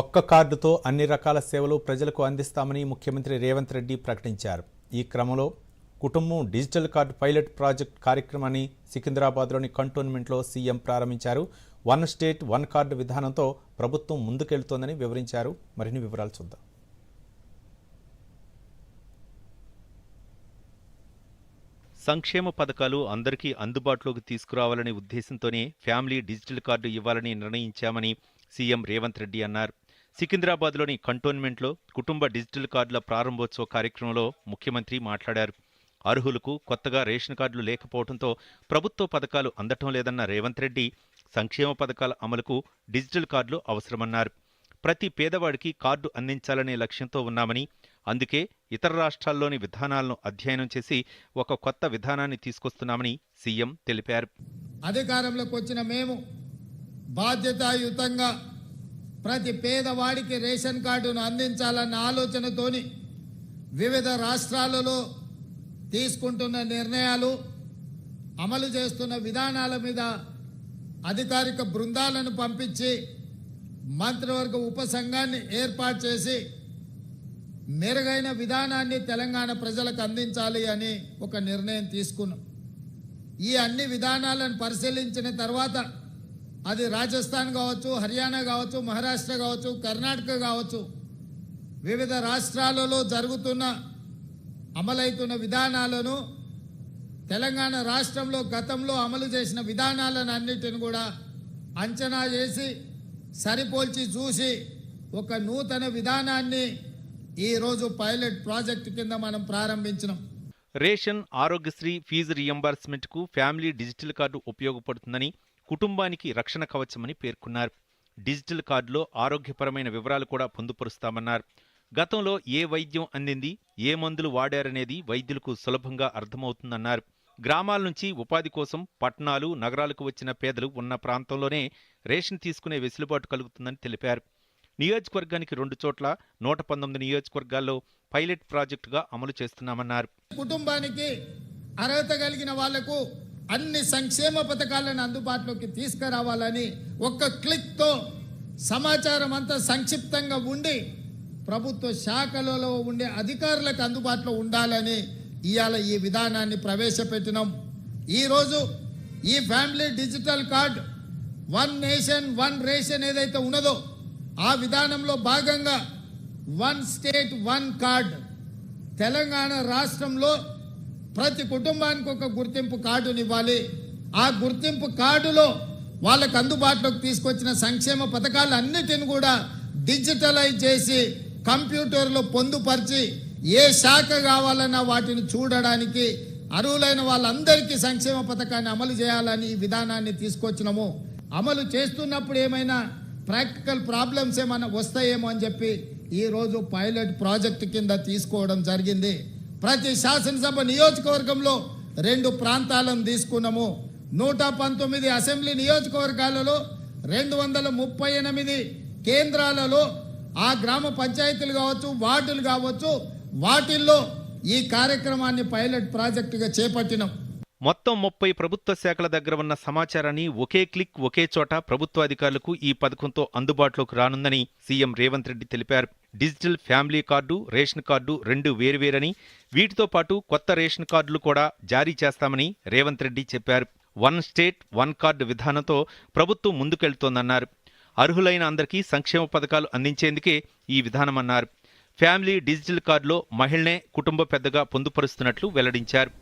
ఒక్క కార్డుతో అన్ని రకాల సేవలు ప్రజలకు అందిస్తామని ముఖ్యమంత్రి రేవంత్ రెడ్డి ప్రకటించారు. ఈ క్రమంలో కుటుంబం డిజిటల్ కార్డు పైలట్ ప్రాజెక్ట్ కార్యక్రమాన్ని సికింద్రాబాద్లోని కంటోన్మెంట్లో సీఎం ప్రారంభించారు. వన్ స్టేట్ వన్ కార్డు విధానంతో ప్రభుత్వం ముందుకెళ్తోందని వివరించారు. మరిన్ని వివరాలు చూద్దాం. సంక్షేమ పథకాలు అందరికీ అందుబాటులోకి తీసుకురావాలనే ఉద్దేశంతోనే ఫ్యామిలీ డిజిటల్ కార్డు ఇవ్వాలని నిర్ణయించామని సీఎం రేవంత్ రెడ్డి అన్నారు. సికింద్రాబాద్లోని కంటోన్మెంట్లో కుటుంబ డిజిటల్ కార్డుల ప్రారంభోత్సవ కార్యక్రమంలో ముఖ్యమంత్రి మాట్లాడారు. అర్హులకు కొత్తగా రేషన్ కార్డులు లేకపోవడంతో ప్రభుత్వ పథకాలు అందటం లేదన్న రేవంత్ రెడ్డి సంక్షేమ పథకాల అమలుకు డిజిటల్ కార్డులు అవసరమన్నారు. ప్రతి పేదవాడికి కార్డు అందించాలనే లక్ష్యంతో ఉన్నామని అందుకే ఇతర రాష్ట్రాల్లోని విధానాలను అధ్యయనం చేసి ఒక కొత్త విధానాన్ని తీసుకొస్తున్నామని సీఎం తెలిపారు. అధికారంలోకి వచ్చిన మేము బాధ్యతాయుతంగా ప్రతి పేదవాడికి రేషన్ కార్డును అందించాలన్న ఆలోచనతోని వివిధ రాష్ట్రాలలో తీసుకుంటున్న నిర్ణయాలు అమలు చేస్తున్న విధానాల మీద అధికారిక బృందాలను పంపించి మంత్రివర్గ ఉపసంఘాన్ని ఏర్పాటు చేసి మెరుగైన విధానాన్ని తెలంగాణ ప్రజలకు అందించాలి అని ఒక నిర్ణయం తీసుకున్నాం. ఈ అన్ని విధానాలను పరిశీలించిన తర్వాత అది రాజస్థాన్ కావచ్చు హర్యానా కావచ్చు మహారాష్ట్ర కావచ్చు కర్ణాటక కావచ్చు. వివిధ రాష్ట్రాలలో జరుగుతున్న అమలవుతున్న విధానాలను తెలంగాణ రాష్ట్రంలో గతంలో అమలు చేసిన విధానాలను అన్నిటిని కూడా అంచనా చేసి సరిపోల్చి చూసి ఒక నూతన విధానాన్ని ఈరోజు పైలట్ ప్రాజెక్టు కింద మనం ప్రారంభించినాం. రేషన్ ఆరోగ్యశ్రీ ఫీజు రియంబర్స్మెంట్కు ఫ్యామిలీ డిజిటల్ కార్డు ఉపయోగపడుతుందని కుటుంబానికి రక్షణ కవచమని పేర్కొన్నారు. డిజిటల్ కార్డులో ఆరోగ్యపరమైన వివరాలు కూడా పొందుపరుస్తామన్నారు. గతంలో ఏ వైద్యం అందింది ఏ మందులు వాడారనేది వైద్యులకు సులభంగా అర్థమవుతుందన్నారు. గ్రామాల నుంచి ఉపాధి కోసం పట్టణాలు నగరాలకు వచ్చిన పేదలు ఉన్న ప్రాంతంలోనే రేషన్ తీసుకునే వెసులుబాటు కలుగుతుందని తెలిపారు. నియోజకవర్గానికి రెండు చోట్ల నూట పంతొమ్మిది నియోజకవర్గాల్లో పైలట్ ప్రాజెక్టుగా అమలు చేస్తున్నామన్నారు. కుటుంబానికి అర్హత కలిగిన వాళ్ళకు అన్ని సంక్షేమ పథకాలను అందుబాటులోకి తీసుకురావాలని ఒక్క క్లిక్తో సమాచారం అంతా సంక్షిప్తంగా ఉండి ప్రభుత్వ శాఖలలో ఉండే అధికారులకు అందుబాటులో ఉండాలని ఇవాళ ఈ విధానాన్ని ప్రవేశపెట్టినాం. ఈరోజు ఈ family digital card one nation one ration ఏదైతే ఉన్నదో ఆ విధానంలో భాగంగా one state one card Telangana రాష్ట్రంలో ప్రతి కుటుంబానికి ఒక గుర్తింపు కార్డునివ్వాలి. ఆ గుర్తింపు కార్డులో వాళ్ళకు అందుబాటులోకి తీసుకొచ్చిన సంక్షేమ పథకాలు అన్నిటిని కూడా డిజిటలైజ్ చేసి కంప్యూటర్లో పొందుపరిచి ఏ శాఖ కావాలన్నా వాటిని చూడడానికి అర్హులైన వాళ్ళందరికీ సంక్షేమ పథకాన్ని అమలు చేయాలని ఈ విధానాన్ని తీసుకొచ్చినాము. అమలు చేస్తున్నప్పుడు ఏమైనా ప్రాక్టికల్ ప్రాబ్లమ్స్ ఏమైనా వస్తాయేమో అని చెప్పి ఈరోజు పైలట్ ప్రాజెక్ట్ కింద తీసుకోవడం జరిగింది. ప్రతి శాసనసభ నియోజకవర్గంలో రెండు ప్రాంతాలను తీసుకున్నాము. నూట పంతొమ్మిది అసెంబ్లీ నియోజకవర్గాలలో రెండు వందల ముప్పై ఎనిమిది కేంద్రాలలో ఆ గ్రామ పంచాయతీలు కావచ్చు వార్డులు కావచ్చు వాటిల్లో ఈ కార్యక్రమాన్ని పైలట్ ప్రాజెక్టుగా చేపట్టినాం. మొత్తం ముప్పై ప్రభుత్వ శాఖల దగ్గర ఉన్న సమాచారాన్ని ఒకే క్లిక్ ఒకే చోట ప్రభుత్వ అధికారులకు ఈ పథకంతో అందుబాటులోకి రానుందని సీఎం రేవంత్ రెడ్డి తెలిపారు. Digital family card ration card రెండు వేరువేరని వీటితో పాటు కొత్త రేషన్ కార్డులు కూడా జారీ చేస్తామని రేవంత్ రెడ్డి చెప్పారు. వన్ స్టేట్ వన్ కార్డు విధానంతో ప్రభుత్వం ముందుకెళ్తోందన్నారు. అర్హులైన అందరికీ సంక్షేమ పథకాలు అందించేందుకే ఈ విధానమన్నారు. ఫ్యామిలీ డిజిటల్ కార్డులో మహిళనే కుటుంబ పెద్దగా పొందుపరుస్తున్నట్లు వెల్లడించారు.